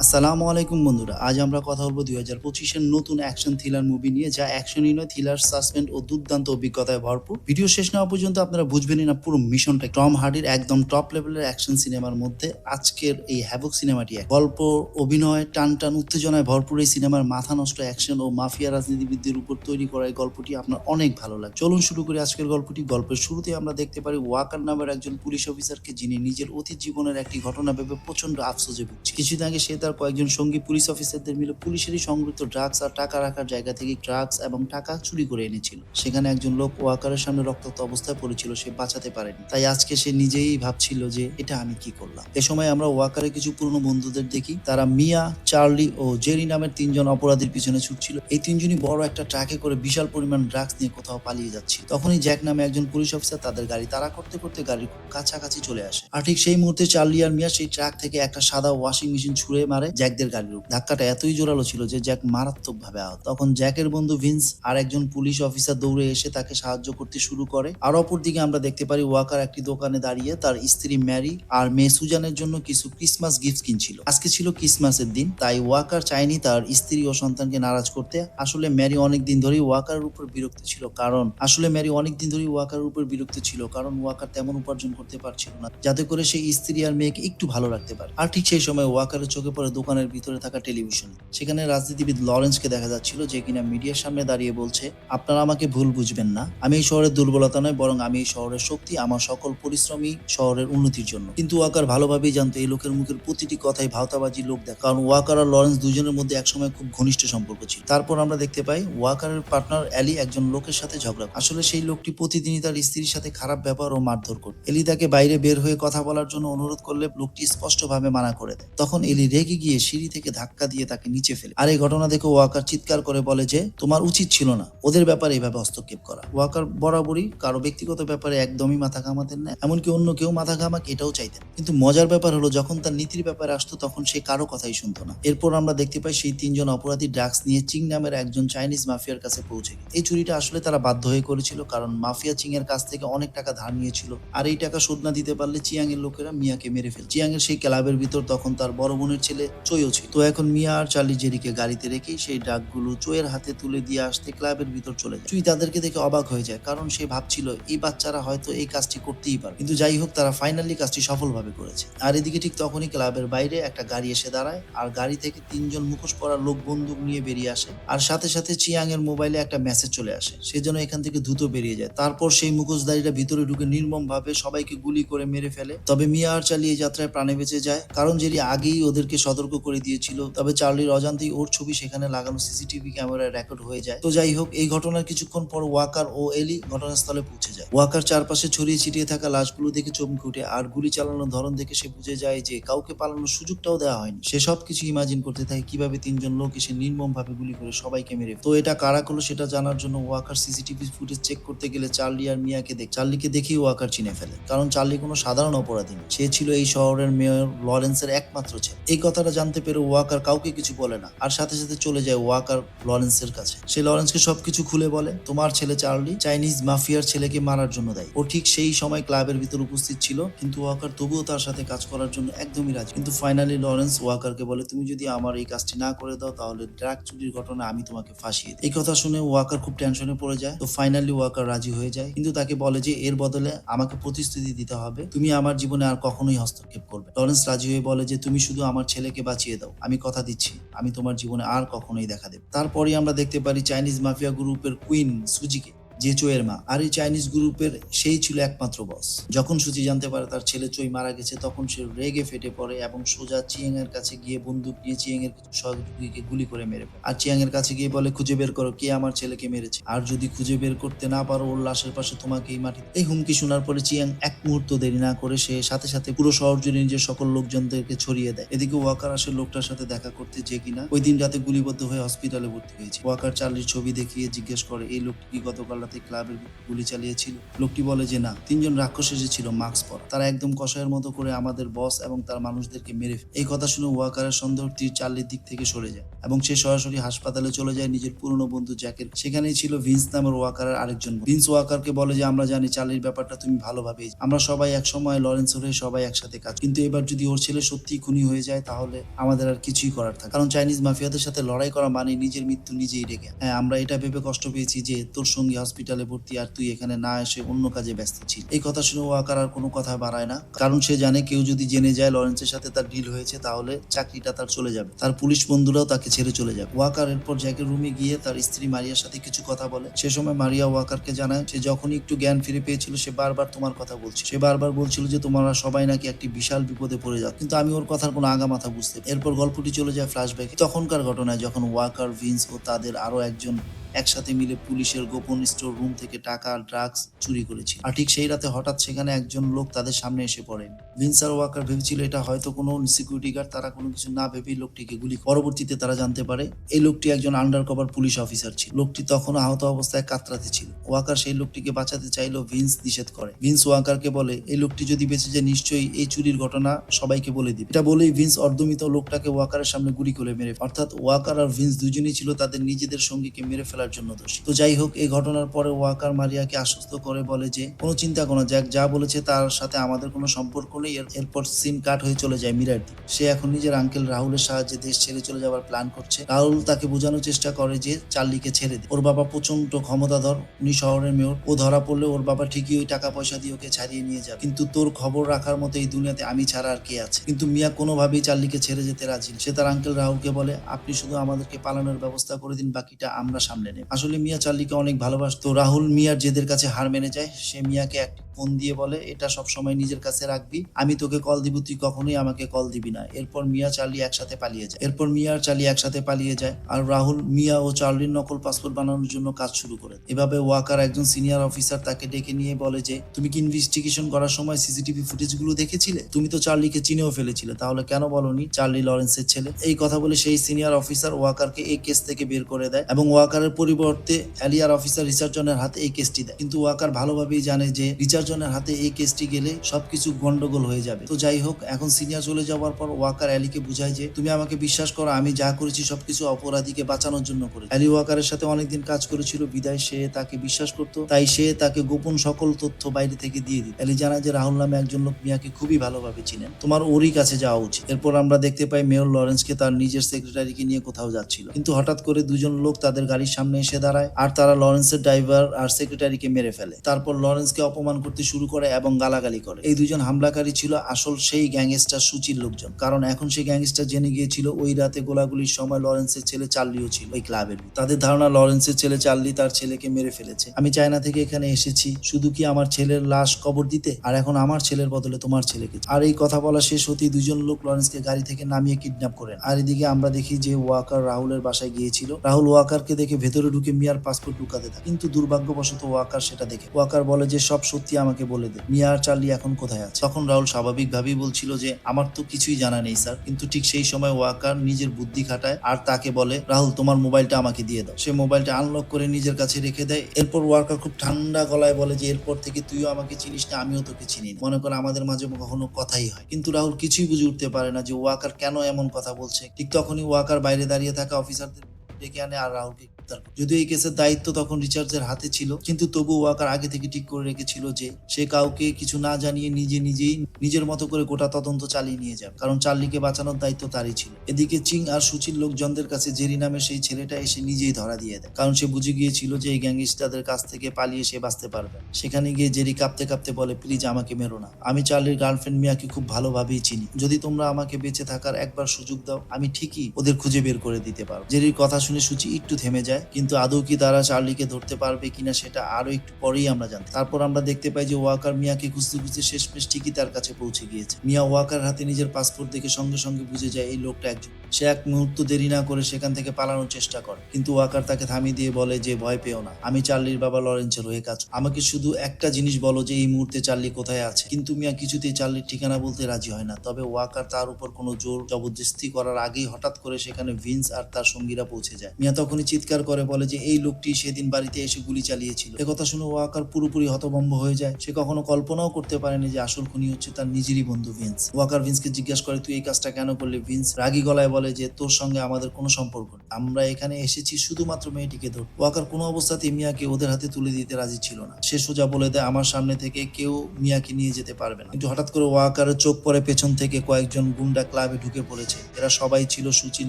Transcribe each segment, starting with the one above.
আসসালামু আলাইকুম বন্ধুরা, আজ আমরা কথা বলব দুই হাজার পঁচিশের নতুন অ্যাকশন থ্রিলার মুভি নিয়ে, যা অ্যাকশনই নয় থ্রিলার সাসপেন্ড ও দুর্দান্ত অভিজ্ঞতায় ভরপুর। ভিডিও শেষ না পর্যন্ত আপনারা বুঝবেনই না পুরো মিশনটা টম হার্ডির একদম টপ লেভেলের অ্যাকশন সিনেমার মধ্যে আজকের এই হ্যাভক সিনেমাটি এক। গল্প, অভিনয় টান টান উত্তেজনায় ভরপুর এই সিনেমার মাথা নষ্ট অ্যাকশন ও মাফিয়া রাজনীতিবিদদের উপর তৈরি করা এই গল্পটি আপনার অনেক ভালো লাগে চলুন শুরু করি আজকের গল্পটি। গল্পের শুরুতে আমরা দেখতে পারি ওয়াকার নামের একজন পুলিশ অফিসারকে যিনি নিজের অতীত জীবনের একটি ঘটনা ভেবে প্রচণ্ড আফসোসে ভুগছে কিছুদিন আগে সে তার কয়েকজন সঙ্গী পুলিশ অফিসারদের মিলে পুলিশেরই সংগৃহীত ড্রাগস আর টাকা রাখার জায়গা থেকে ড্রাগস এবং টাকা চুরি করে এনেছিল। সেখানে একজন লোক ওয়াকারের সামনে রক্তাক্ত অবস্থায় পড়েছিল, সে বাঁচাতে পারেনি। তাই আজকে সে নিজেই ভাবছিল যে, এটা আমি কি করলাম? এ সময় আমরা ওয়াকারের কিছু পুরনো বন্ধুদের দেখি। তারা মিয়া, চার্লি ও জেরি নামের তিনজন অপরাধীর পিছনে ছুটছিল। এই তিনজনই বড় একটা ট্রাকে করে বিশাল পরিমাণ ড্রাগস নিয়ে কোথাও পালিয়ে যাচ্ছে তখনই জ্যাক নামে একজন পুলিশ অফিসার তাদের গাড়ি তাড়া করতে করতে গাড়ির খুব কাছাকাছি চলে আসে। আর ঠিক সেই মুহূর্তে চার্লি আর মিয়া সেই ট্রাক থেকে একটা সাদা ওয়াশিং মেশিন ছুঁড়ে মারে জ্যাকদের গাড়ির উপর। ধাক্কাটা এতই জোরালো ছিল যে জ্যাক মারাত্মক ভাবে আহত। তখন জ্যাকের বন্ধু ভিন্স আর একজন পুলিশ অফিসার দৌড়ে এসে তাকে সাহায্য করতে শুরু করে। আর অপরদিকে আমরা দেখতে পারি ওয়াকার একটি দোকানে দাঁড়িয়ে তার স্ত্রী ম্যারি আর মেয়ে সুজানের জন্য কিছু ক্রিসমাস গিফট কিনছিল। আজকে ছিল ক্রিসমাসের দিন, তাই ওয়াকার চায়নি তার স্ত্রী ও সন্তানকে নারাজ করতে। আসলে ম্যারি অনেক দিন ধরেই ওয়াকারের উপর বিরক্ত ছিল, কারণ আসলে ম্যারি অনেক দিন ধরেই ওয়াকারের উপর বিরক্ত ছিল, কারণ ওয়াকার তেমন উপার্জন করতে পারছিল না, যাতে করে সেই স্ত্রী আর মেয়েকে একটু ভালো রাখতে পারে। আর ঠিক সেই সময় ওয়াকারের চোখে পড়ে দোকানের ভিতরে থাকা টেলিভিশন। সেখানে রাজনীতিবিদ লরেন্সকে দেখা যাচ্ছিল যে কিনা মিডিয়ার সামনে দাঁড়িয়ে বলছে, আপনারা আমাকে ভুল বুঝবেন না। আমি এই শহরের দুর্বলতা নয়, বরং আমি এই শহরের শক্তি, আমার সকল পরিশ্রমী শহরের উন্নতির জন্য। কিন্তু ওয়াকার ভালোভাবেই জানতো এই লোকের মুখের প্রতিটি কথাই ভাওতাবাজি লোক দেখ কারণ ওয়াকার আর লরেন্স দুজনের মধ্যে একসময় খুব ঘনিষ্ঠ সম্পর্ক ছিল। তারপর আমরা দেখতে পাই, ওয়াকারের পার্টনার অ্যালি একজন লোকের সাথে ঝগড়া আসলে সেই লোকটি প্রতিদিনই তার স্ত্রীর সাথে খারাপ ব্যবহার ও মারধর করে। এলি তাকে বাইরে বের হয়ে কথা বলার জন্য অনুরোধ করলে লোকটি স্পষ্টভাবে মানা করে দেয়। তখন এলি রেগে গিয়ে সিঁড়ি থেকে ধাক্কা দিয়ে তাকে নিচে ফেলে। আর এই ঘটনা দেখে ওয়াকার চিৎকার করে বলে যে, তোমার উচিত ছিল না। ওদের ব্যাপারে এইভাবে হস্তক্ষেপ করা। ওয়াকার বরাবরই কারও ব্যক্তিগত ব্যাপারে একদমই মাথা ঘামাতেন না, এমনকি অন্য কেউ মাথা ঘামাক এটাও চাইতেন। কিন্তু মজার ব্যাপার হলো, যখন তার নীতির ব্যাপারে আসতো, তখন সে কারও কথাই শুনতো না। এরপর আমরা দেখতে পাই সেই তিনজন অপরাধী ড্রাগস নিয়ে চিং নামের একজন চাইনিজ মাফিয়ার কাছে পৌঁছে এই চুরিটা আসলে তারা বাধ্য হয়ে করেছিল, কারণ মাফিয়া চিং এর কাছ থেকে অনেক টাকা ধার নিয়েছিল। আর এই টাকা শোধ না দিতে পারলে চিয়াং এর লোকেরা মিয়াকে মেরে ফেল চিয়াং এর সেই ক্লাবের ভিতর তখন তার বড় বোনের ছেলে চইও ছিল তো এখন মিয়া আর চার্লি জেরিকে গাড়িতে রেখেই সেই ড্রাগগুলো চোয়ের হাতে তুলে দিয়ে আসতে ক্লাবের ভিতর চলে যায়। চুই তাদেরকে দেখে অবাক হয়ে যায়, কারণ সে ভাবছিল, এই বাচ্চারা হয়তো এই কাজটি করতেই পারে কিন্তু যাই হোক, তারা ফাইনালি কাজটি সফলভাবে করেছে। আর এদিকে ঠিক তখনই ক্লাবের বাইরে একটা গাড়ি এসে দাঁড়ায়, আর গাড়ি থেকে তিনজন মুখোশ পরা লোক বন্দুক নিয়ে বেরিয়ে আসে, আর সাথে সাথে চিয়াং এর মোবাইলে একটা মেসেজ চলে আসে। সে যেন এখান থেকে দ্রুত বেরিয়ে যায়। তারপর সেই মুখোশধারীরা ভিতরে ঢুকে নির্মম ভাবে সবাইকে গুলি করে মেরে ফেলে। তবে মিয়া আর এই যাত্রায় প্রাণে বেঁচে যায়, কারণ জেরি আগেই ওদেরকে সতর্ক করে দিয়েছিল। তবে চার্লির অজান্তেই ওর ছবি সেখানে লাগানো সিসিটিভি ক্যামেরায় রেকর্ড হয়ে যায়। তো যাই হোক, এই ঘটনার কিছুক্ষণ পর ওয়াকার ও এলি ঘটনাস্থলে পৌঁছে যায়। ওয়াকার চারপাশে ছড়িয়ে ছিটিয়ে থাকা লাশগুলো দেখে চমকে উঠে আর গুলি চালানোর ধরন দেখে সে বুঝে যায় যে কাউকে পালানোর সুযোগটাও দেওয়া হয়নি। সে সব কিছু ইমাজিন করতে থাকে কীভাবে তিনজন লোক এসে নির্মম ভাবে গুলি করে সবাইকে মেরে তো এটা কারা করল সেটা জানার জন্য ওয়াকার সিসিটিভি ফুটেজ চেক করতে গেলে চার্লি আর মিয়াকে দেখ চার্লিকে দেখেই ওয়াকার চিনে ফেলে। কারণ চার্লি কোনো সাধারণ অপরাধী সে ছিল এই শহরের মেয়র লরেন্সের একমাত্র ছেলে। এই কথাটা জানতে পেরে ওয়াকার কাউকে কিছু বলে না। আর সাথে সাথে চলে যায় ওয়াকার লরেন্সের কাছে। সে লরেন্সকে সবকিছু খুলে বলে, তোমার ছেলে চার্লি চাইনিজ মাফিয়ার ছেলেকে মারার জন্য দেয়। ও ঠিক সেই সময় ক্লাবের ভিতর উপস্থিত ছিল, কিন্তু ওয়াকার তবুও তার সাথে কাজ করার জন্য একদমই রাজি। কিন্তু ফাইনালি লরেন্স ওয়াকারকে বলে, তুমি যদি আমার এই কাজটি না করে দাও, তাহলে ড্রাগ চুরির ঘটনা আমি তোমাকে ফাঁসিয়ে দিই। এই কথা শুনে ওয়াকার খুব টেনশনে পড়ে যায়। তো ফাইনালি ওয়াকার রাজি হয়ে যায়। কিন্তু তাকে বলে যে, এর বদলে আমাকে প্রতিশ্রুতি দিতে হবে। তুমি আমার জীবনে আর কখনোই হস্তক্ষেপ করবে লরেন্স রাজি হয়ে বলে যে, তুমি শুধু আমার ছেলেকে বাঁচিয়ে দাও। আমি কথা দিচ্ছি। আমি তোমার জীবনে আর কখনোই দেখা দেব তারপরে আমরা দেখতে পারি চাইনিজ মাফিয়া গ্রুপের কুইন সুজিকে যে চোয়ের মা আর এই চাইনিজ গ্রুপের সেই ছিল একমাত্র বস। যখন সুচি জানতে পারে তার ছেলে চই মারা গেছে, তখন সে রেগে ফেটে পড়ে এবং সোজা চিয়াং এর কাছে গিয়ে বন্দুক নিয়ে চিয়াং এর কিছু সহযোগীকে গুলি করে মেরে ফেলে। আর চিয়াং এর কাছে গিয়ে বলে, খুঁজে বের করো, কে আমার ছেলেকে মেরেছে? আর যদি খুঁজে বের করতে না পারো, ওর লাশের পাশে তোমাকে এই মাটি এই হুমকি শোনার পরে চিয়াং এক মুহূর্ত দেরি না করে সে সাথে সাথে পুরো শহর জুড়ে নিজের সকল লোকজনদেরকে ছড়িয়ে দেয়। এদিকে ওয়াকার আসে লোকটার সাথে দেখা করতে যে কিনা ওই দিন রাতে গুলিবদ্ধ হয়ে হসপিটালে ভর্তি হয়েছে। ওয়াকার চার্লির ছবি দেখিয়ে জিজ্ঞেস করে, এই লোকটি কি গতকাল হাতে ক্লাবের গুলি চালিয়েছিল। লোকটি বলে যে, না, তিনজন রাক্ষস এসেছিল মাস্ক পরা। তারা একদম কষায়ের মতো করে আমাদের বস এবং তার মানুষদেরকে মেরে এই কথা শুনে ওয়াকারের সন্দেহ তীর চার্লির দিক থেকে সরে যায় এবং সে সরাসরি হাসপাতালে চলে যায় নিজের পুরনো বন্ধু জ্যাকের। সেখানেই ছিল ভিন্স নামের ওয়াকারের আরেকজন। ভিন্স ওয়াকারকে বলে যে, আমরা জানি চার্লির ব্যাপারটা তুমি ভালোভাবেই আমরা সবাই একসময় লরেন্স হয়ে সবাই একসাথে কাজ কিন্তু এবার যদি ওর ছেলে সত্যি খুনি হয়ে যায়, তাহলে আমাদের আর কিছুই করার থাকে কারণ চাইনিজ মাফিয়াদের সাথে লড়াই করা মানে নিজের মৃত্যু নিজেই ডেকে হ্যাঁ আমরা এটা ভেবে কষ্ট পেয়েছি যে, তোর সঙ্গী হসপিটালে ভর্তি আর তুই এখানে না এসে অন্য কাজে ব্যস্ত ছিল এই কথা শুনে ওয়াকার আর কোনো কথা বাড়ায় না। কারণ সে জানে কেউ যদি জেনে যায় লরেন্সের সাথে তার ডিল হয়েছে, তাহলে চাকরিটা তার চলে যাবে। তার পুলিশ বন্ধুরাও তাকে ছেড়ে চলে যাবে। ওয়াকার এরপর জ্যাকের রুমে গিয়ে তার স্ত্রী মারিয়ার সাথে কিছু কথা বলে। সে সময় মারিয়া ওয়াকারকে জানায়, সে যখনই একটু জ্ঞান ফিরে পেয়েছিল, সে বারবার তোমার কথা বলছিল। সে বারবার বলছিল যে তোমরা সবাই নাকি একটি বিশাল বিপদে পড়ে যাও। কিন্তু আমি ওর কথার কোনো আগা মাথা বুঝতে এরপর গল্পটি চলে যায় ফ্ল্যাশব্যাকে তখনকার ঘটনায় যখন ওয়াকার, ভিন্স ও তাদের আরও একজন একসাথে মিলে পুলিশের গোপন স্টোর রুম থেকে টাকা ড্রাগস চুরি করেছিল। আর ঠিক সেই রাতে হঠাৎ সেখানে একজন লোক তাদের সামনে এসে পড়ে। ভিন্স আর ওয়াকার ভেবেছিল এটা হয়তো কোনো সিকিউরিটি গার্ড তারা কোনো কিছু না ভেবেই লোকটিকে গুলি পরবর্তীতে তারা জানতে পারে। এই লোকটি একজন আন্ডার কভার পুলিশ অফিসার ছিল। লোকটি তখন আহত অবস্থায় কাতরাতে ছিল। ওয়াকার সেই লোকটিকে বাঁচাতে চাইলেও ভিন্স নিষেধ করে। ভিন্স ওয়াকারকে বলে, এই লোকটি যদি বেঁচে যায়, নিশ্চয়ই এই চুরির ঘটনা সবাইকে বলে দিবে। এটা বলেই ভিন্স অর্ধমিত লোকটাকে ওয়াকারের সামনে গুলি করে মেরে অর্থাৎ ওয়াকার আর ভিন্স দুজনেই ছিল তাদের নিজেদের সঙ্গীকে মেরে ফেলার জন্য দোষী। তো যাই হোক, এই ঘটনার পরে ওয়াকার মারিয়াকে আশ্বস্ত করে বলে যে, কোনো চিন্তা করো না জ্যাক যা বলেছে তার সাথে আমাদের কোনো সম্পর্ক নেই এরপর সিন কাট হয়ে চলে যায় মিরার সে এখন নিজের আঙ্কেল রাহুলের সাহায্যে দেশ ছেড়ে চলে যাওয়ার প্ল্যান করছে। রাহুল তাকে বোঝানোর চেষ্টা করে যে, চার্লিকে ছেড়ে দে। ওর বাবা প্রচণ্ড ক্ষমতাধর, উনি শহরের মেয়র। ও ধরা পড়লে ওর বাবা ঠিকই ওই টাকা পয়সা দিয়ে ওকে ছাড়িয়ে নিয়ে যাবে। কিন্তু তোর খবর রাখার মতো এই দুনিয়াতে আমি ছাড়া আর কে আছে? কিন্তু মিয়া কোনোভাবেই চার্লিকে ছেড়ে যেতে রাজি সে তার আঙ্কেল রাহুলকে বলে, আপনি শুধু আমাদেরকে পালানোর ব্যবস্থা করে দিন, বাকিটা আমরা সামলে আসলে মিয়া চার্লিকে অনেক ভালোবাসতো। রাহুল মিয়ার জেদের কাছে হার মেনে যায়, সে মিয়াকে একটি ফোন দিয়ে বলে, এটা সব সময় নিজের কাছে রাখবি। আমি তোকে কল দিব, তুই কখনোই আমাকে কল দিবি না। এরপর মিয়া, চার্লি একসাথে পালিয়ে যায়। এরপর মিয়া আর চার্লি একসাথে পালিয়ে যায় আর রাহুল, মিয়া ও চার্লির নকল পাসপোর্ট বানানোর জন্য কাজ শুরু করে। এভাবে ওয়াকার একজন সিনিয়র অফিসার তাকে ডেকে নিয়ে বলে যে, তুমি কি ইনভেস্টিগেশন করার সময় সিসিটিভি ফুটেজগুলো দেখেছিলে? তুমি তো চার্লিকে চিনেও ফেলেছিলে। তাহলে কেন বলনি চার্লি লরেন্সের ছেলে? এই কথা বলে সেই সিনিয়র অফিসার ওয়াকারকে এই কেস থেকে বের করে দেয় এবং ওয়াকারের পরিবর্তে অ্যালিয়ার অফিসার রিচার্জনের হাতে এই কেসটি দেয়। কিন্তু ওয়াকার ভালোভাবেই জানে যে রিচার্জনের হাতে এই কেসটি গেলে সবকিছু গন্ডগোল হয়ে যাবে। তো যাই হোক, এখন সিনিয়র চলে যাওয়ার পর ওয়াকার অ্যালিকে বুঝায় যে, তুমি আমাকে বিশ্বাস করো, আমি যা করেছি সবকিছু অপরাধীকে বাঁচানোর জন্য করে অ্যালি ওয়াকারের সাথে অনেকদিন কাজ করেছিল, বিদায় সে তাকে বিশ্বাস করতো, তাই সে তাকে গোপন সকল তথ্য বাইরে থেকে দিয়ে দিত। অ্যালি জানায় যে, রাহুল নামে একজন লোক মিয়াকে খুবই ভালোভাবে চিনেন। তোমার ওরই কাছে যাওয়া উচিত। এরপর আমরা দেখতে পাই মেয়র লরেন্সকে তার নিজের সেক্রেটারিকে নিয়ে কোথাও যাচ্ছিল। কিন্তু হঠাৎ করে দুজন লোক তাদের গাড়ির সামনে এসে দাঁড়ায়, আর তারা লরেন্সের ড্রাইভার আর সেক্রেটারিকে মেরে ফেলে। তারপর লরেন্সকে অপমান করতে শুরু করে এবং গালাগালি করে। এই দুজন হামলাকারী ছিল আসল সেই গ্যাংস্টার সুচির লোকজন। কারণ এখন সেই গ্যাংস্টার জেনে গিয়েছিল ওই রাতে গোলাগুলির সময় লরেন্সের ছেলে চার্লিও ছিল ওই ক্লাবের তাদের ধারণা, লরেন্সের ছেলে চার্লি তার ছেলেকে মেরে ফেলেছে। আমি চায়না থেকে এখানে এসেছি। শুধু কি আমার ছেলের লাশ কবর দিতে? আর এখন আমার ছেলের বদলে তোমার ছেলেকে আর এই কথা বলা শেষ হতেই দুজন লোক লরেন্সকে গাড়ি থেকে নামিয়ে কিডন্যাপ করেন। আর এদিকে আমরা দেখি যে ওয়াকার রাহুলের বাসায় গিয়েছিল। রাহুল ওয়াকারকে দেখে ভেতরে ঢুকে মিয়ার পাসপোর্ট লুকাতে থাকে। কিন্তু দুর্ভাগ্যবশত ওয়াকার সেটা দেখে ওয়াকার বলে যে সব সত্যি আমাকে বলে দে। মিয়া আর চার্লি এখন কোথায় আছে? তখন রাহুল স্বাভাবিকভাবেই বলছিল যে, আমার তো কিছুই জানা নেই, স্যার। কিন্তু ঠিক সেই সময় ওয়াকার নিজের বুদ্ধি খাটায় আর তাকে বলে, রাহুল, তোমার মোবাইলটা আমাকে দিয়ে দাও। সে মোবাইলটা আনলক করে নিজের কাছে রেখে দেয়। এরপর ওয়াকার খুব ঠান্ডা গলায় বলে যে, এরপর থেকে তুইও আমাকে চিনিস না, আমিও তোকে চিনি না। মনে কর আমাদের মাঝে কখনো কথাই হয়। কিন্তু রাহুল কিছুই বুঝে উঠতে পারে না যে, ওয়াকার কেন এমন কথা বলছে। ঠিক তখনই ওয়াকার বাইরে দাঁড়িয়ে থাকা অফিসারদের ডেকে আনে আর রাহুলকে গ্রেপ্তার যদিও এই কেসের দায়িত্ব তখন রিচার্জের হাতে ছিল, কিন্তু তবু ওয়াকার আগে থেকে ঠিক করে রেখেছিল যে সে কাউকে কিছু না জানিয়ে নিজে নিজেই নিজের মতো করে গোটা তদন্ত চালিয়ে নিয়ে যাবে। কারণ চার্লিকে বাঁচানোর দায়িত্ব তারই ছিল। এদিকে চিং আর সুচির লোকজনদের কাছে জেরি নামের সেই ছেলেটা এসে নিজেই ধরা দিয়ে দেয়। কারণ সে বুঝে গিয়েছিল যে এই গ্যাংস্টারদের কাছ থেকে পালিয়ে সে বাঁচতে পারবে। সেখানে গিয়ে জেরি কাঁপতে কাঁপতে বলে, প্লিজ আমাকে মেরো না। আমি চার্লির গার্লফ্রেন্ড মিয়াকে খুব ভালোভাবেই চিনি। যদি তোমরা আমাকে বেঁচে থাকার একবার সুযোগ দাও, আমি ঠিকই ওদের খুঁজে বের করে দিতে পারব। জেরির কথা শুনে সুচি একটু থেমে যায়। কিন্তু আদৌ কি তারা চার্লিকে ধরতে পারবে কিনা সেটা আরও একটু পরেই আমরা জানতে তারপর আমরা দেখতে পাই যে ওয়াকার মিয়াকে খুঁজতে খুঁজতে শেষমেশ ঠিকই তার কাছে পৌঁছে গিয়েছে। মিয়া ওয়াকার হাতে নিজের পাসপোর্ট দেখে সঙ্গে সঙ্গে বুঝে যায় এই লোকটা একজন। সে এক মুহূর্ত দেরি না করে সেখান থেকে পালানোর চেষ্টা করে। কিন্তু ওয়াকার তাকে থামিয়ে দিয়ে বলে যে, ভয় পেও না। আমি চার্লির বাবা লরেন্সের হয়ে কাজ আমাকে শুধু একটা জিনিস বলো যে, এই মুহূর্তে চার্লি কোথায় আছে? কিন্তু মিয়া কিছুতেই চার্লির ঠিকানা বলতে রাজি হয় না। তবে ওয়াকার তার উপর কোনো জোর, জবরদস্তি করার আগেই হঠাৎ করে সেখানে ভিন্স আর তার সঙ্গীরা পৌঁছে যায়। মিয়া তখনই চিৎকার করে করে বলে যে, এই লোকটি সেদিন বাড়িতে এসে গুলি চালিয়েছিল। কথা শুনে ওয়াকার পুরোপুরি হতভম্ব হয়ে যায়। সে কখনো কল্পনাও করতে পারেনি যে, আসল খুনি হচ্ছে তার নিজেরই বন্ধু ভিন্স। ওয়াকার ভিন্সকে জিজ্ঞাসা করে, তুই এই কাজটা কেন করলি ভিন্স? রাগী গলায় বলে যে, তোর সঙ্গে আমাদের কোনো সম্পর্ক নেই। আমরা এখানে এসেছি শুধুমাত্র মেয়েটিকে ধর ওয়াকার কোনো অবস্থাতে মিয়াকে ওদের হাতে তুলে দিতে রাজি ছিল না। সে সোজা বলে দেয়, আমার সামনে থেকে কেউ মিয়াকে নিয়ে যেতে পারবে না। কিন্তু হঠাৎ করে ওয়াকারের চোখ পরে পেছন থেকে কয়েকজন গুন্ডা ক্লাবে ঢুকে পড়েছে। এরা সবাই ছিল সুচির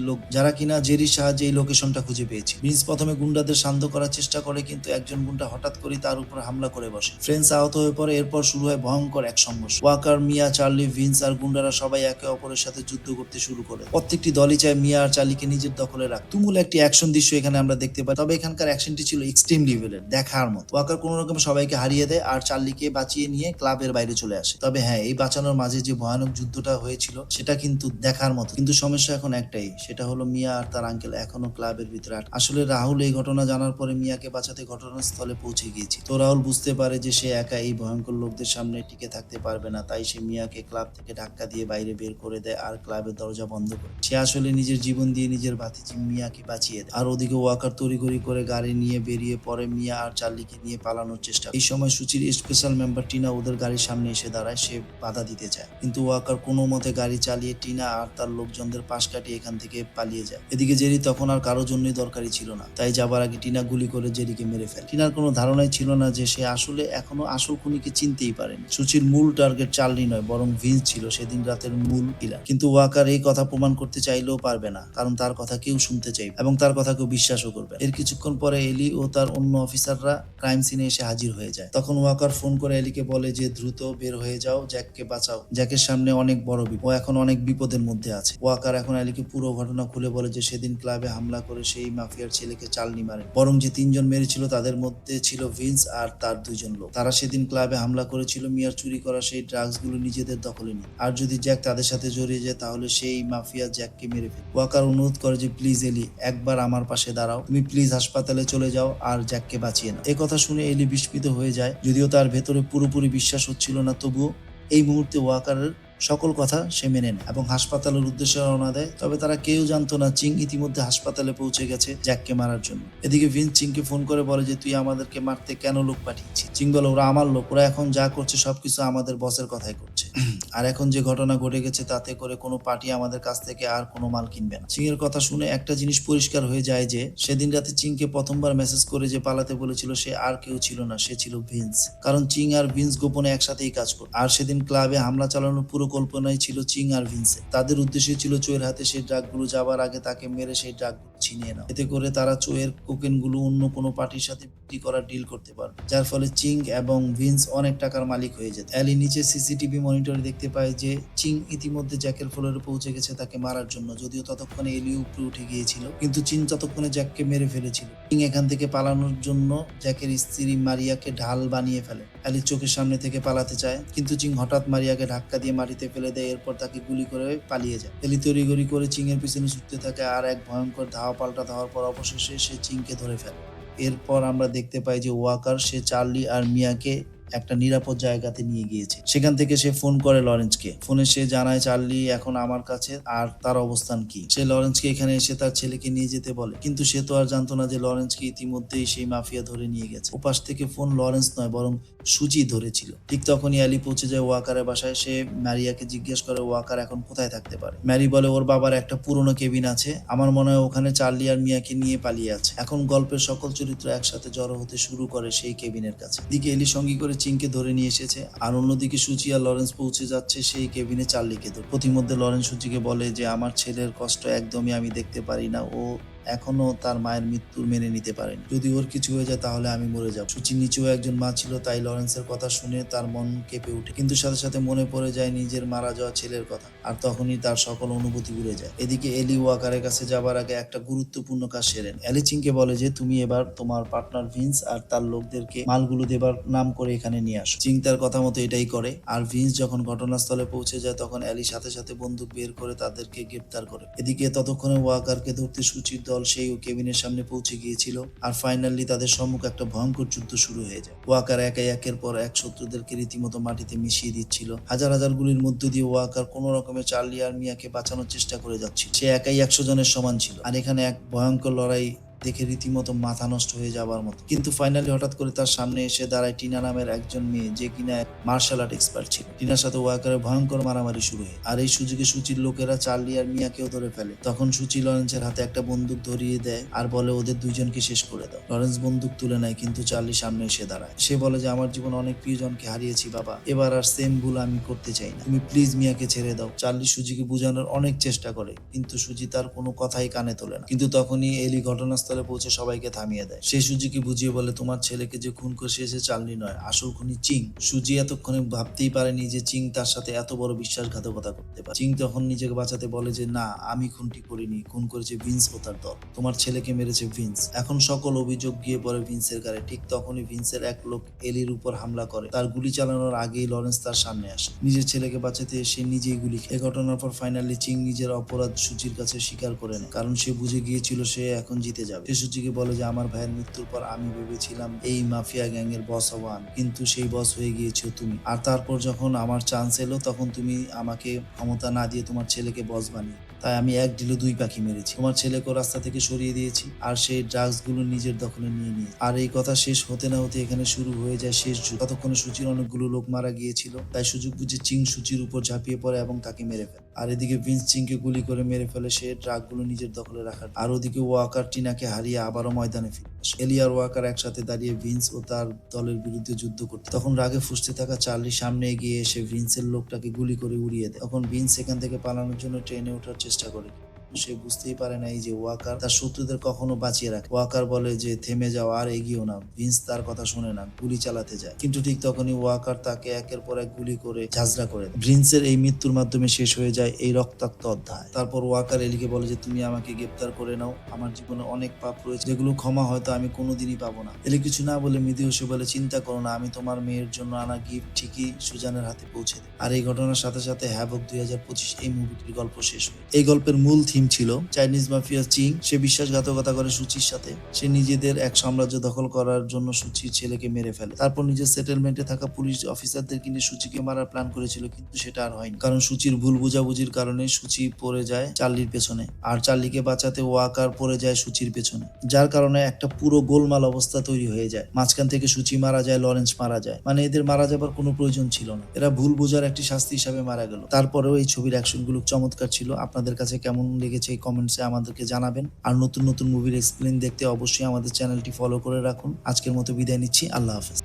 লোক, যারা কিনা জেরির সাহায্যে এই লোকেশনটা খুঁজে পেয়েছে। প্রিন্স প্রথমে গুন্ডাদের শান্ত করার চেষ্টা করে, কিন্তু একজন গুন্ডা হঠাৎ করে তার উপর হামলা করে বসে। ফ্রেন্স আহত হয়ে পড়ে, এরপর শুরু হয় ভয়ঙ্কর এক সংঘর্ষ। ওয়াকার, মিয়া, চার্লি, ভিন্স আর গুন্ডারা সবাই একে অপরের সাথে যুদ্ধ করতে শুরু করে। প্রত্যেকটি দলই চায় মিয়া আর চার্লিকে নিজের দখলে রাখ তুমুল একটি অ্যাকশন দৃশ্য এখানে আমরা দেখতে পাই। তবে এখানকার অ্যাকশনটি ছিল এক্সট্রিম লেভেলের দেখার মতো। ওয়াকার কোনো রকম সবাইকে হারিয়ে দেয় আর চার্লিকে বাঁচিয়ে নিয়ে ক্লাবের বাইরে চলে আসে। তবে হ্যাঁ এই বাঁচানোর মাঝে যে ভয়ানক যুদ্ধটা হয়েছিল, সেটা কিন্তু দেখার মতো। কিন্তু সমস্যা এখন একটাই, সেটা হলো মিয়া আর তার আঙ্কেল এখনও ক্লাবের ভিতরে। আসলে রাহুল এই ঘটনা জানার পরে মিয়াকে বাঁচাতে ঘটনাস্থলে পৌঁছে গিয়েছে। তো রাহুল বুঝতে পারে যে সে একা এই ভয়ঙ্কর লোকদের সামনে টিকে থাকতে পারবে না, তাই সে মিয়াকে ক্লাব থেকে ধাক্কা দিয়ে বাইরে বের করে দেয় আর ক্লাবের দরজা বন্ধ করে সে আসলে নিজের জীবন দিয়ে নিজের ভাতিজি মিয়াকে বাঁচিয়ে দেয়। আর ওদিকে ওয়াকার তড়িঘড়ি করে গাড়ি নিয়ে বেরিয়ে পরে মিয়া আর চার্লিকে নিয়ে পালানোর চেষ্টা এই সময় সুচির স্পেশাল মেম্বার টিনা ওদের গাড়ির সামনে এসে দাঁড়ায়, সে বাধা দিতে চায়। কিন্তু ওয়াকার কোনো মতে গাড়ি চালিয়ে টিনা আর তার লোকজনদের পাশ কাটিয়ে এখান থেকে পালিয়ে যায়। এদিকে জেরি তখন আর কারোর জন্যই দরকারি ছিল না। তাই যাবার আগে টিনা গুলি করে জেরিকে মেরে ফেলে। টিনার কোনো ধারণাই ছিল না যে সে আসলে এখনও আসল খুনিকে চিনতেই পারেনি। সুচির মূল টার্গেট চার্লি নয়, বরং ভিন্স ছিল সেদিন রাতের মূল কিলার। কিন্তু ওয়াকার এই কথা প্রমাণ করতে চাইলেও পারবে না, কারণ তার কথা কেউ শুনতে চাইবে এবং তার কথা কেউ বিশ্বাসও করবে এর কিছুক্ষণ পরে এলি ও তার অন্য অফিসাররা ক্রাইম সিনে এসে হাজির হয়ে যায়। তখন ওয়াকার ফোন করে এলিকে বলে যে, দ্রুত বের হয়ে যাও, জ্যাককে বাঁচাও। জ্যাকের সামনে অনেক বড় বিপদ। ও এখন অনেক বিপদের মধ্যে আছে। ওয়াকার এখন এলিকে পুরো ঘটনা খুলে বলে যে, সেদিন ক্লাবে হামলা করে সেই মাফিয়ার ছেলেকে চালনি মারে। বরং যে তিনজন মেরেছিল, তাদের মধ্যে ছিল ভিন্স আর তার দুইজন লোক। তারা সেদিন ক্লাবে হামলা করেছিল, মিয়ার চুরি করা সেই ড্রাগসগুলো নিজেদের দখলে নিয়ে। আর যদি জ্যাক তাদের সাথে জড়িয়ে যায়, তাহলে সেই মাফিয়া জ্যাককে মেরে ফেলে ওয়াকার অনুরোধ করে যে, প্লিজ এলি, একবার আমার পাশে দাঁড়াও। তুমি প্লিজ হাসপাতালে চলে যাও আর জ্যাককে বাঁচিয়ে নাও। কথা শুনে এলি বিস্মিত হয়ে যায়। যদিও তার ভেতরে পুরোপুরি বিশ্বাস হচ্ছিল না, তবুও এই মুহূর্তে ওয়াকারের সকল কথা সে মেনে নেয় এবং হাসপাতালের উদ্দেশ্যে রওনা দেয়। তবে তারা কেউ জানতো না চিং ইতিমধ্যে হাসপাতালে পৌঁছে গেছে জ্যাককে মারার জন্য। এদিকে ভিন চিংকে ফোন করে বলে যে, তুই আমাদেরকে মারতে কেন লোক পাঠিয়েছিস? চিং বলে, ওরা আমার লোক, ওরা এখন যা করছে সবকিছু আমাদের বসের কথাই করছে। আর এখন যে ঘটনা ঘটে গেছে, তাতে করে কোনো পার্টি আমাদের কাছ থেকে আর কোনো মাল কিনবে না। চিং এর কথা শুনে একটা জিনিস পরিষ্কার হয়ে যায় যে, সেদিন রাতে চিংকে প্রথমবার মেসেজ করে যে পালাতে বলেছিল, সে আর কেউ ছিল না, সে ছিল ভিন্স। কারণ চিং আর ভিন্স গোপনে একসাথেই কাজ করে আর সেদিন ক্লাবে হামলা চালানোর পুরো কল্পনাই ছিল চিং আর ভিন্সে তাদের উদ্দেশ্য ছিল চোয়ের হাতে সেই ড্রাগগুলো যাবার আগে তাকে মেরে সেই ড্রাগগুলো ছিনিয়ে নাও এতে করে তারা চোয়ের কোকেনগুলো অন্য কোনো পার্টির সাথে বিক্রি করার ডিল করতে পারবে। যার ফলে চিং এবং ভিন্স অনেক টাকার মালিক হয়ে যেত। অ্যালি নিচে সিসিটিভি মনিটরে দেখতে পায় যে চিং ইতিমধ্যে জ্যাকের ফ্লোরে পৌঁছে গেছে তাকে মারার জন্য, যদিও ততক্ষণে এলি উপরে উঠে গিয়েছিল। কিন্তু চিং ততক্ষণে জ্যাককে মেরে ফেলেছিল। চিং এখান থেকে পালানোর জন্য জ্যাকের স্ত্রী মারিয়াকে ঢাল বানিয়ে ফেলে। অ্যালির চোখের সামনে থেকে পালাতে চায়, কিন্তু চিং হঠাৎ মারিয়াকে ধাক্কা দিয়ে মাটিতে ফেলে দেয়, এরপর তাকে গুলি করে পালিয়ে যায়। এলি তড়িঘড়ি করে চিং এর পিছনে ছুটতে থাকে, আর এক ভয়ঙ্কর ধাওয়া পাল্টা ধাওয়ার পর অবশেষে সে চিংকে ধরে ফেলে। এরপর আমরা দেখতে পাই যে ওয়াকার, সে চার্লি আর মিয়াকে একটা নিরাপদ জায়গাতে নিয়ে গিয়েছে। সেখান থেকে সে ফোন করে লরেন্সকে। ফোনে সে জানায়, চার্লি, এখন আমার কাছে আর তার অবস্থান কি? সে লরেন্সকে এখানে এসে তার ছেলেকে নিয়ে যেতে বলে। কিন্তু সে তো আর জানতো না যে লরেন্সকে ইতিমধ্যেই সেই মাফিয়া ধরে নিয়ে গেছে। ওপাশ থেকে ফোন লরেন্স নয়, বরং সুজি ধরেছিল। ঠিক তখনই অ্যালি পৌঁছে যায় ওয়াকারের বাসায়। সে ম্যারিয়াকে জিজ্ঞেস করে, ওয়াকার এখন কোথায় থাকতে পারে? ম্যারি বলে, ওর বাবার একটা পুরনো কেবিন আছে। আমার মনে হয় ওখানে চার্লি আর মিয়াকে নিয়ে পালিয়ে আছে। এখন গল্পের সকল চরিত্র একসাথে জড়ো হতে শুরু করে সেই কেবিনের কাছে। দিকে এলি সঙ্গী করে চিংকে ধরে নিয়ে এসেছে। আর অন্যদিকে সুচি আর লরেন্স পৌঁছে যাচ্ছে সেই কেবিনে চার্লিকে। ধরে প্রতিমধ্যে লরেন্স সুচিকে বলে যে, আমার ছেলের কষ্ট একদমই আমি দেখতে পারি না। ও এখনও তার মায়ের মৃত্যুর মেনে নিতে পারেনি। যদি ওর কিছু হয়ে যায়, তাহলে আমি মরে যাব। সুচির নিচেও একজন মা ছিল, তাই লরেন্সের কথা শুনে তার মন কেঁপে ওঠে। কিন্তু সাথে সাথে মনে পড়ে যায় নিজের মারা যাওয়া ছেলের কথা। আর তখনই তার সকল অনুভূতি ঘুরে যায়। এদিকে এলি ওয়াকারের কাছে যাবার আগে একটা গুরুত্বপূর্ণ কাজ সেরেন অ্যালিচিংকে বলে যে, তুমি এবার তোমার পার্টনার ভিন্স আর তার লোকদেরকে মালগুলো দেবার নাম করে এখানে নিয়ে আসো। চিং তার কথা মতো এটাই করে। আর ভিন্স যখন ঘটনাস্থলে পৌঁছে যায়, তখন অ্যালি সাথে সাথে বন্দুক বের করে তাদেরকে গ্রেপ্তার করে। এদিকে ততক্ষণে ওয়াকারকে ধরতে সুচির দল সেই কেবিনের সামনে পৌঁছে গিয়েছিল আর ফাইনালি তাদের সম্মুখে একটা ভয়ঙ্কর যুদ্ধ শুরু হয়ে যায়। ওয়াকার একাই একের পর এক শত্রুদেরকে রীতিমতো মাটিতে মিশিয়ে দিচ্ছিল। হাজার হাজার গুলির মধ্য দিয়ে ওয়াকার কোন রকমে চার্লি আর মিয়াকে বাঁচানোর চেষ্টা করে যাচ্ছিল। সে একাই একশো জনের সমান ছিল। আর এখানে এক ভয়ঙ্কর লড়াই দেখে রীতিমতো মাথা নষ্ট হয়ে যাবার মতো। কিন্তু ফাইনালি হঠাৎ করে তার সামনে এসে দাঁড়ায় টিনা নামের একজন মেয়ে যে কিনা মার্শাল আর্ট এক্সপার্ট ছিল। টিনার সাথে ওয়াকারের ভয়ঙ্কর মারামারি শুরু হয়। আর এই সুযোগে সুচির লোকেরা চার্লি আর মিয়াকেও ধরে ফেলে। তখন সুচি লরেন্সের হাতে একটা বন্দুক ধরিয়ে দেয় আর বলে, ওদের দুইজনকে শেষ করে দাও। লরেন্স বন্দুক তুলে নেয়, কিন্তু চার্লি সামনে এসে দাঁড়ায়। সে বলে যে, আমার জীবন অনেক প্রিয়জনকে হারিয়েছি, বাবা। এবার আর সেম ভুল আমি করতে চাই না। তুমি প্লিজ মিয়াকে ছেড়ে দাও। চার্লি সুজিকে বোঝানোর অনেক চেষ্টা করে, কিন্তু সুজি তার কোনো কথাই কানে তোলে না। কিন্তু তখনই এলি ঘটনাস্থলে পৌঁছে সবাইকে থামিয়ে দেয়। সে সুজিকে বুঝিয়ে বলে, তোমার ছেলেকে যে খুন করে এসে চার্লি নয়। আসল খুনি চিং। সুজি এতক্ষণে ভাবতেই পারেনি যে চিং তার সাথে এত বড় বিশ্বাসঘাতকতা করতে পারে। চিং তখন নিজেকে বাঁচাতে বলে যে, না, আমি খুনটি করিনি। খুন করেছে ভিন্স ও তার দল। তোমার ছেলেকে মেরেছে ভিন্স। এখন সকল অভিযোগ গিয়ে পড়ে ভিন্সের গায়ে ঠিক তখনই ভিন্সের এক লোক এলির উপর হামলা করে। তার গুলি চালানোর আগেই লরেন্স তার সামনে আসে। নিজের ছেলেকে বাঁচাতে সে নিজেই গুলি। এ ঘটনার পর ফাইনালি চিং নিজের অপরাধ সুচির কাছে স্বীকার করে নেয়। কারণ সে বুঝে গিয়েছিল সে এখন জিতে যাবে। সে সুচিকে বলে যে, আমার ভাইয়ের মৃত্যুর পর আমি ভেবেছিলাম এই মাফিয়া গ্যাং এর বস আমি কিন্তু সেই বস হয়ে গিয়েছো তুমি। আর তারপর যখন আমার চান্স এলো, তখন তুমি আমাকে ক্ষমতা না দিয়ে তোমার ছেলেকে বস বানিয়ে। তাই আমি এক ডিলে দুই পাখি মেরেছি। তোমার ছেলেকে রাস্তা থেকে সরিয়ে দিয়েছি আর সেই ড্রাগসগুলো নিজের দখলে নিয়ে নিয়ে আর এই কথা শেষ হতে না হতে এখানে শুরু হয়ে যায় শেষ যুদ্ধ ততক্ষণে সুচির অনেকগুলো লোক মারা গিয়েছিল। তাই সুযোগ বুঝে চিং সুচির উপর ঝাঁপিয়ে পড়ে এবং তাকে মেরে ফেলে। আর এদিকে ভিন্স চিংকে গুলি করে মেরে ফেলে সে ড্রাগগুলো নিজের দখলে রাখার। আর ওদিকে ওয়াকার টিনাকে হারিয়ে আবারও ময়দানে ফিরে এলিয়ার এলি ওয়াকার একসাথে দাঁড়িয়ে ভিন্স ও তার দলের বিরুদ্ধে যুদ্ধ করতে তখন রাগে ফুসতে থাকা চার্লি সামনে এগিয়ে এসে ভিন্সের লোকটাকে গুলি করে উড়িয়ে দেয়। তখন ভিন্স সেখান থেকে পালানোর জন্য ট্রেনে ওঠার চেষ্টা করে। সে বুঝতেই পারে না এই যে ওয়াকার তার শত্রুদের কখনো বাঁচিয়ে রাখে। ওয়াকার বলে যে, থেমে যাও, আর এগিয়েও না। ভিন্স তার কথা শুনে না, গুলি চালাতে যায়। কিন্তু ঠিক তখনই ওয়াকার তাকে একের পর এক গুলি করে ঝাঁঝরা করে। ভিন্সের এই মৃত্যুর মাধ্যমে শেষ হয়ে যায় এই রক্তাক্ত অধ্যায়। তারপর ওয়াকার এলিকে বলে যে, তুমি আমাকে গ্রেপ্তার করে নাও। আমার জীবনে অনেক পাপ রয়েছে, যেগুলো ক্ষমা হয়তো আমি কোনোদিনই পাবো না। এলি কিছু না বলে মৃদু হেসে বলে, চিন্তা করো না, আমি তোমার মেয়ের জন্য আনা গিফট ঠিকই সুজানের হাতে পৌঁছে দেব। আর এই ঘটনার সাথে সাথে হ্যাভক দুই হাজার পঁচিশ এই মুভিটির গল্প শেষ হয়। এই গল্পের মূল থিম ছিল। চাইনিজ মাফিয়া চিং সে বিশ্বাসঘাতকতা করে সুচির সাথে। সে নিজেদের এক সাম্রাজ্য দখল করার জন্য সুচির ছেলেকে মেরে ফেলে। তারপর নিজের সেটেলমেন্টে থাকা পুলিশ অফিসারদের কিনে সুচিকে মারার প্ল্যান করেছিল, কিন্তু সেটা আর হয়নি। কারণ সুচির ভুল বুঝাবুঝির কারণে সুচি পড়ে যায় চার্লির পেছনে। আর চার্লিকে বাঁচাতে ওয়াকার পড়ে যায় সুচির পেছনে। যার কারণে একটা পুরো গোলমাল অবস্থা তৈরি হয়ে যায়। মাঝখান থেকে সুচি মারা যায়, লরেন্স মারা যায়। মানে এদের মারা যাবার কোনো প্রয়োজন ছিল না। এরা ভুল বোঝার একটি শাস্তি হিসাবে মারা গেল। তারপরেও এই ছবির অ্যাকশনগুলো চমৎকার ছিল। আপনাদের কাছে কেমন লেগেছে, এই কমেন্টসে আমাদেরকে জানাবেন। আর নতুন নতুন মুভির এক্সপ্লেন দেখতে অবশ্যই আমাদের চ্যানেলটি ফলো করে রাখুন। আজকের মতো বিদায় নিচ্ছি, আল্লাহ হাফেজ।